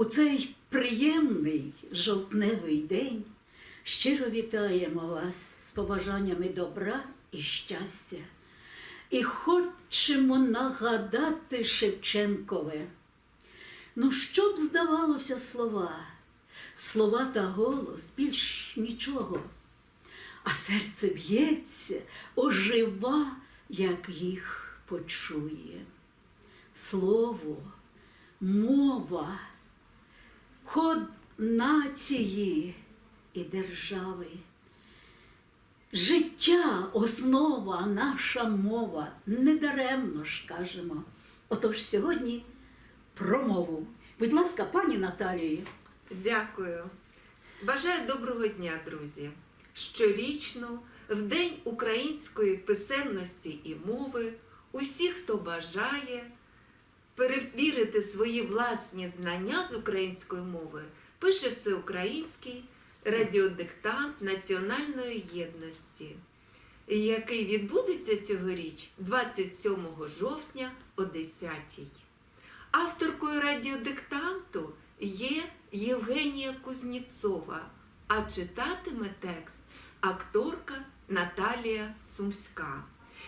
У цей приємний жовтневий день щиро вітаємо вас з побажаннями добра і щастя. І хочемо нагадати Шевченкове. Ну, що б здавалося слова, слова та голос більш нічого, а серце б'ється, ожива, як їх почує. Слово, мова, код нації і держави. Життя, основа, наша мова, недаремно ж кажемо. Отож сьогодні про мову. Будь ласка, пані Наталії. Дякую. Бажаю доброго дня, друзі. Щорічно, в День української писемності і мови, усі, хто бажає перевірити свої власні знання з української мови, пише всеукраїнський радіодиктант Національної єдності, який відбудеться цьогоріч 27 жовтня о 10 Авторкою радіодиктанту є Євгенія Кузніцова, а читатиме текст акторка Наталія Сумська.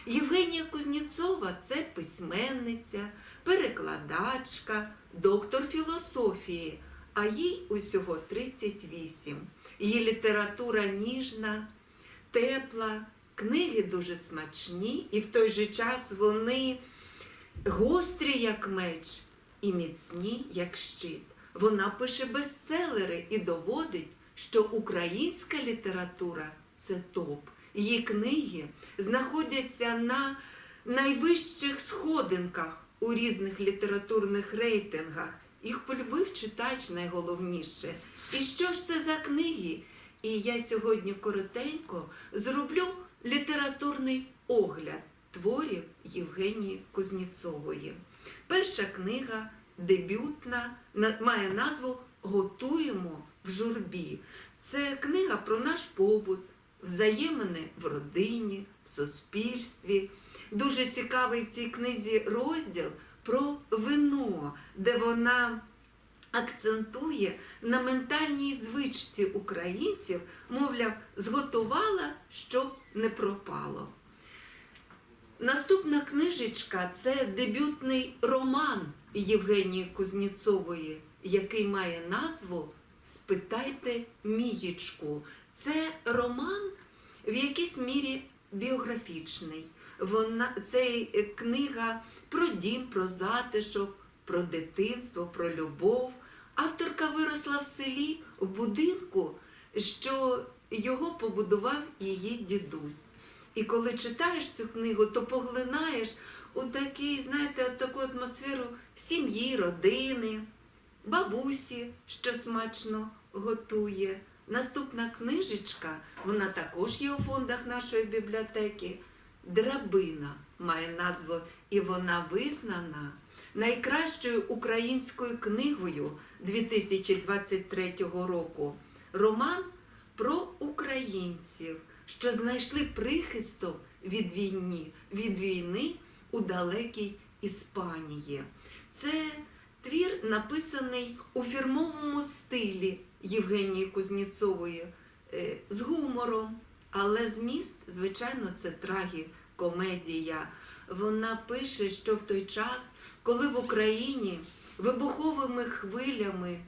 Євгенія Кузніцова це письменниця, перекладачка, доктор філософії, а їй усього 38. Її література ніжна, тепла, книги дуже смачні, і в той же час вони гострі, як меч, і міцні, як щит. Вона пише бестселери і доводить, що українська література це топ. Її книги знаходяться на найвищих сходинках у різних літературних рейтингах. Їх полюбив читач найголовніше. І що ж це за книги? І я сьогодні коротенько зроблю літературний огляд творів Євгенії Кузніцової. Перша книга дебютна, має назву Готуємо в журбі. Це книга про наш побут, взаємини в родині, в суспільстві. Дуже цікавий в цій книзі розділ про вино, де вона акцентує на ментальній звичці українців, мовляв, зготувала, щоб не пропало. Наступна книжечка це дебютний роман Євгенії Кузніцової, який має назву Спитайте Мієчку. Це роман в якійсь мірі біографічний. Вона, це книга про дім, про затишок, про дитинство, про любов. Авторка виросла в селі в будинку, що його побудував її дідусь. І коли читаєш цю книгу, то поглинаєш у такий, знаєте, от таку атмосферу сім'ї, родини, бабусі, що смачно готує. Наступна книжечка, вона також є у фондах нашої бібліотеки. Драбина має назву, і вона визнана найкращою українською книгою 2023 року. Роман про українців, що знайшли прихисток від війни, від війни у далекій Іспанії. Це твір написаний у фірмовому стилі Євгенії Кузніцової е, з гумором, але зміст, звичайно, це трагікомедія. Вона пише, що в той час, коли в Україні вибуховими хвилями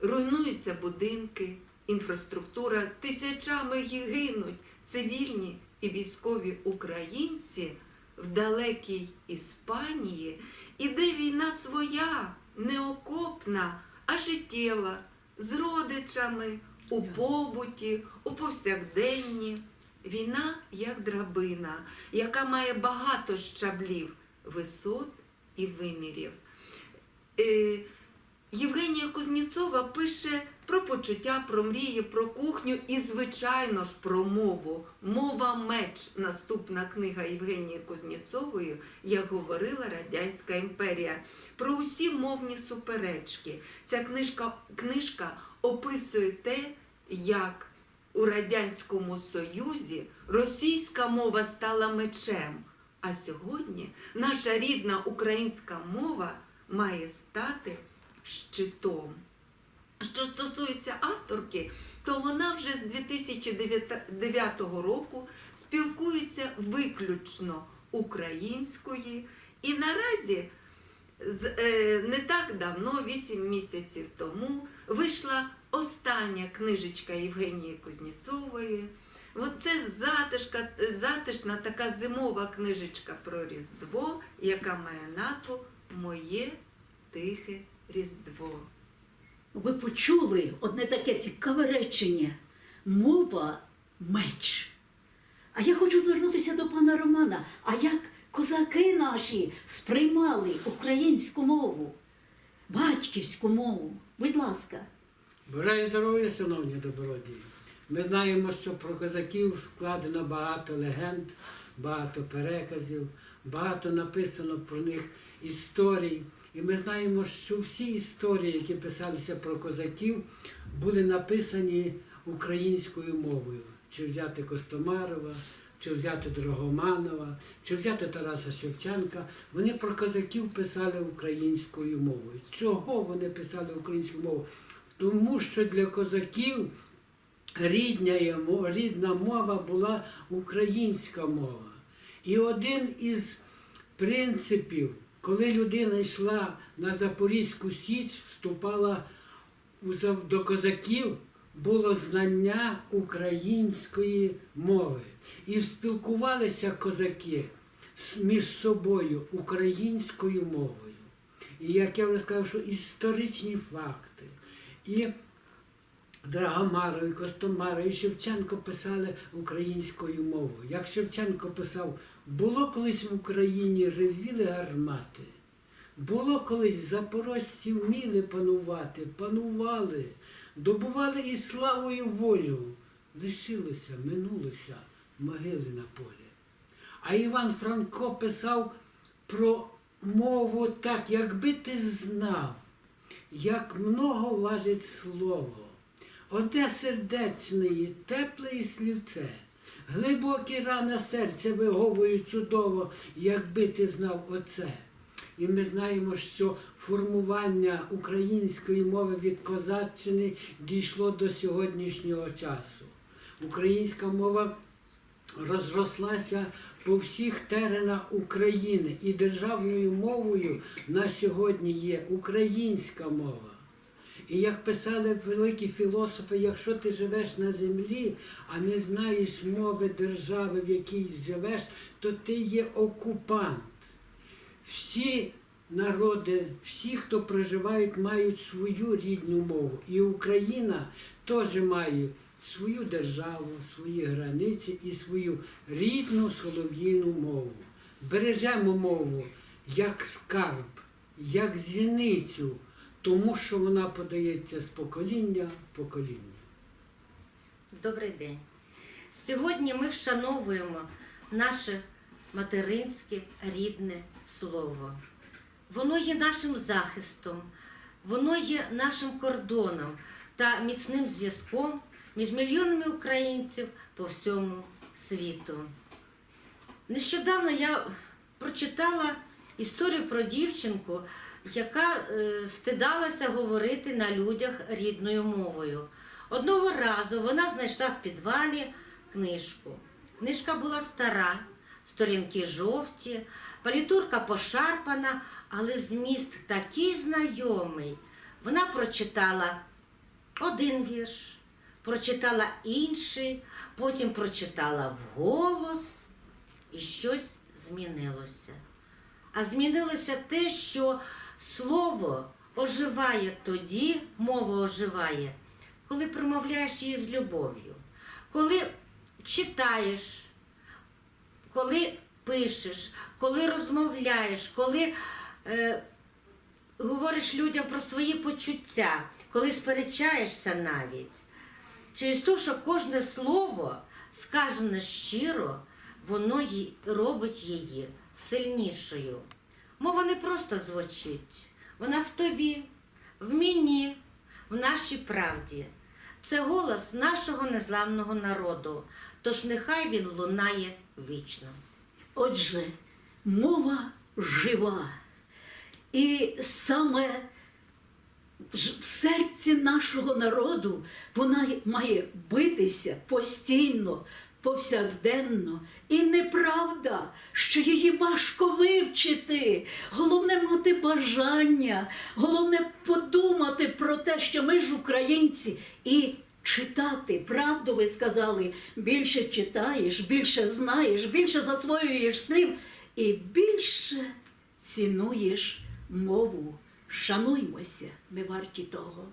руйнуються будинки, інфраструктура, тисячами гинуть цивільні і військові українці в далекій Іспанії, іде війна своя, не окопна, а життєва, з родичами, у побуті, у повсякденні. Війна як драбина, яка має багато щаблів, висот і вимірів. Е, Євгенія Кузніцова пише про почуття, про мрії, про кухню і, звичайно ж, про мову. Мова меч. Наступна книга Євгенії Кузніцової, як говорила Радянська імперія. Про усі мовні суперечки. Ця книжка, книжка описує те, як у Радянському Союзі російська мова стала мечем. А сьогодні наша рідна українська мова має стати щитом. Що стосується авторки, то вона вже з 2009 року спілкується виключно українською. І наразі е, не так давно, 8 місяців тому, вийшла остання книжечка Євгенії Кузнєцової. Це затишка, затишна така зимова книжечка про Різдво, яка має назву Моє тихе Різдво. Ви почули одне таке цікаве речення мова меч. А я хочу звернутися до пана Романа. А як козаки наші сприймали українську мову, батьківську мову? Будь ласка. Бажаю здоров'я, шановні добродії. Ми знаємо, що про козаків складено багато легенд, багато переказів, багато написано про них історій. І ми знаємо, що всі історії, які писалися про козаків, були написані українською мовою. Чи взяти Костомарова, чи взяти Драгоманова, чи взяти Тараса Шевченка. Вони про козаків писали українською мовою. Чого вони писали українською мовою? Тому що для козаків рідня, рідна мова була українська мова. І один із принципів, коли людина йшла на Запорізьку Січ, вступала до козаків, було знання української мови. І спілкувалися козаки між собою українською мовою. І як я вже сказав, що історичні факти. І Драгомаров, і Костомаров, і Шевченко писали українською мовою. Як Шевченко писав, було колись в Україні ревіли гармати. Було колись запорожці вміли панувати, панували, добували і славу, і волю. Лишилося, минулося могили на полі. А Іван Франко писав про мову так, якби ти знав, як много важить слово. Оте сердечної, тепле і слівце, глибокі рани серця виговують чудово, якби ти знав оце. І ми знаємо, що формування української мови від козаччини дійшло до сьогоднішнього часу. Українська мова розрослася по всіх теренах України, і державною мовою на сьогодні є українська мова. І як писали великі філософи, якщо ти живеш на землі, а не знаєш мови держави, в якій живеш, то ти є окупант. Всі народи, всі, хто проживають, мають свою рідну мову. І Україна теж має свою державу, свої границі і свою рідну солов'їну мову. Бережемо мову як скарб, як зіницю, тому що вона подається з покоління в покоління. Добрий день. Сьогодні ми вшановуємо наше материнське рідне слово. Воно є нашим захистом, воно є нашим кордоном та міцним зв'язком між мільйонами українців по всьому світу. Нещодавно я прочитала історію про дівчинку, яка е, стидалася говорити на людях рідною мовою. Одного разу вона знайшла в підвалі книжку. Книжка була стара, сторінки жовті, палітурка пошарпана, але зміст такий знайомий. Вона прочитала один вірш, прочитала інший, потім прочитала вголос, і щось змінилося. А змінилося те, що слово оживає тоді, мова оживає, коли промовляєш її з любов'ю, коли читаєш, коли пишеш, коли розмовляєш, коли е, говориш людям про свої почуття, коли сперечаєшся навіть. Через те, що кожне слово, сказане щиро, воно робить її сильнішою. Мова не просто звучить, вона в тобі, в мені, в нашій правді. Це голос нашого незламного народу, тож нехай він лунає вічно. Отже, мова жива. І саме в серці нашого народу вона має битися постійно, повсякденно. І неправда, що її важко вивчити. Головне мати бажання, головне подумати про те, що ми ж українці, і читати. Правду ви сказали, більше читаєш, більше знаєш, більше засвоюєш слів і більше цінуєш мову. Шануймося, ми варті того.